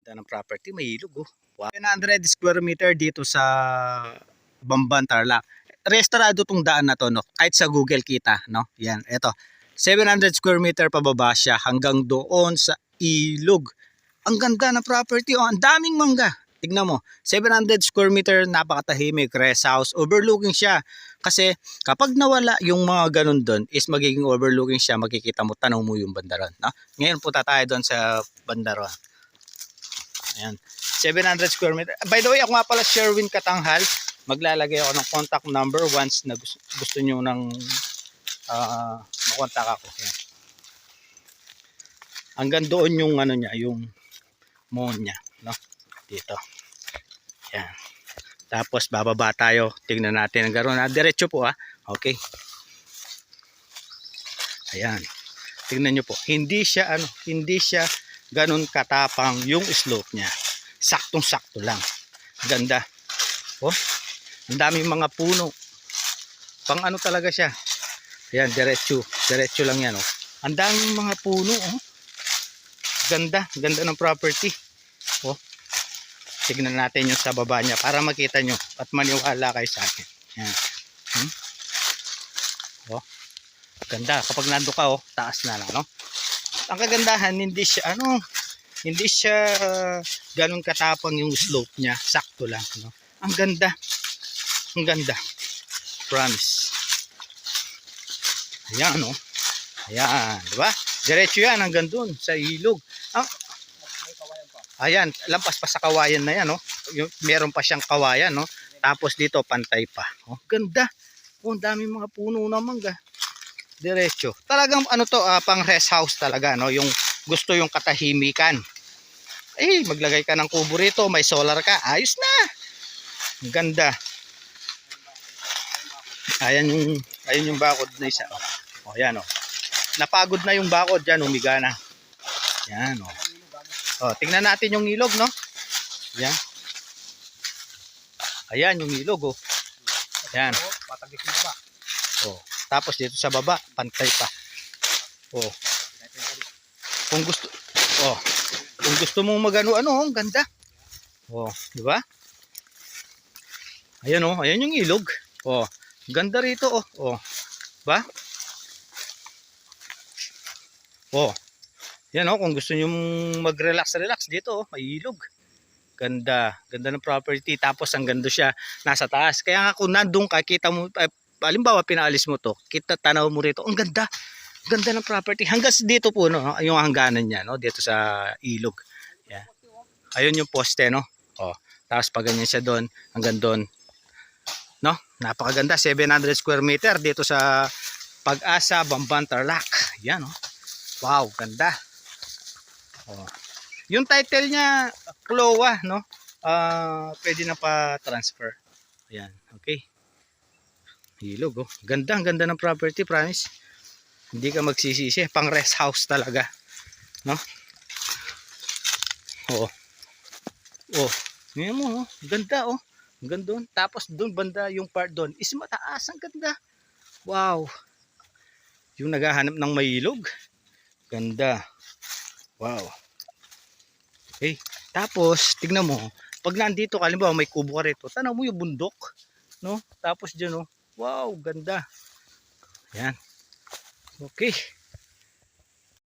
Ganda ng property, may ilog oh. Wow. 100 square meter dito sa Bamban Tarlac. Restorado tong daan na to no. Kahit sa Google kita, no. Yan, eto. 700 square meter pababa siya hanggang doon sa ilog. Ang ganda ng property oh, ang daming mangga. Tignan mo, 700 square meter, napakatahimik, rest house, overlooking siya. Kasi kapag nawala yung mga ganun doon, is magiging overlooking siya, makikita mo, tanaw mo yung bandaron. No? Ngayon punta tayo doon sa bandaron. Ayan. 700 square meter. By the way, ako nga pala Sherwin Katanghal. Maglalagay ako ng contact number once na gusto, gusto nyo ng uh, makontak ako. Ayan. Hanggang doon yung ano niya, yung moon niya. No? Dito. Ayan. Tapos bababa tayo. Tingnan natin ang. Ah, diretso po ah. Okay. Ayan. Tingnan nyo po. Hindi siya ano, hindi siya ganun katapang yung slope niya. Saktong-sakto lang. Ganda. Oh. Ang daming mga puno. Pang ano talaga siya. Ayan, diretso. Diretso lang yan oh. Ang daming mga puno oh. Ganda, ganda ng property. Oh. Tignan natin yung sa baba niya para makita nyo at maniwala kayo sa akin. Yan. Hmm? Oh. Ganda kapag nando ka oh, taas na lang, no? Ang kagandahan hindi siya ano, hindi siya uh, ganun katapang yung slope niya, sakto lang, no? Ang ganda. Ang ganda. Promise. Ayan, no? Ayan, di ba? Diretso yan hanggang doon sa ilog. Ang, Ayan, lampas pa sa kawayan na yan, no? Yung, meron pa siyang kawayan, no? Tapos dito, pantay pa. Oh, ganda. Oh, dami mga puno na mangga. Diretso. Talagang ano to, ah, pang rest house talaga, no? Yung gusto yung katahimikan. Eh, maglagay ka ng kubo rito, may solar ka, ayos na. Ang ganda. Ayan yung, ayan yung bakod na isa. Oh, yan, oh. Napagod na yung bakod dyan, umiga na. Yan, oh. Oh, tingnan natin yung ilog, no? Yan. Ayan yung ilog, oh. Yan. Patagis mo ba? Oh. Tapos dito sa baba, pantay pa. Oh. Kung gusto Oh. Kung gusto mong magano ano, ang ganda. Oh, di ba? Ayan oh, ayan yung ilog. Oh, ganda rito oh. Oh. Ba? Oh. Yan oh, kung gusto niyo mag-relax, relax dito oh, may ilog. Ganda, ganda ng property tapos ang ganda siya nasa taas. Kaya nga kung nandun ka, kita mo eh, halimbawa pinaalis mo to, kita tanaw mo rito, ang ganda. Ganda ng property. Hanggang dito po no, yung hangganan niya no, dito sa ilog. Yeah. Ayun yung poste no. Oh, tapos pag ganyan siya doon, hanggang doon. No? Napakaganda, 700 square meter dito sa Pag-asa Bamban Tarlac. Yan oh. Wow, ganda. Oh. Yung title niya, Kloa, no? Ah, pwede na pa transfer. Ayan, okay. Hilog, oh. Ganda, ganda ng property, promise. Hindi ka magsisisi, pang rest house talaga. No? Oo. Oh. Ngayon mo, oh. Ganda, oh. Ganda doon. Tapos doon banda yung part doon is mataas. Ang ganda. Wow. Yung naghahanap ng may ilog. Ganda. Wow. Okay. Tapos, tignan mo, pag nandito ka, halimbawa may kubo ka rito, tanaw mo yung bundok. No? Tapos dyan, oh, wow, ganda. Yan. Okay.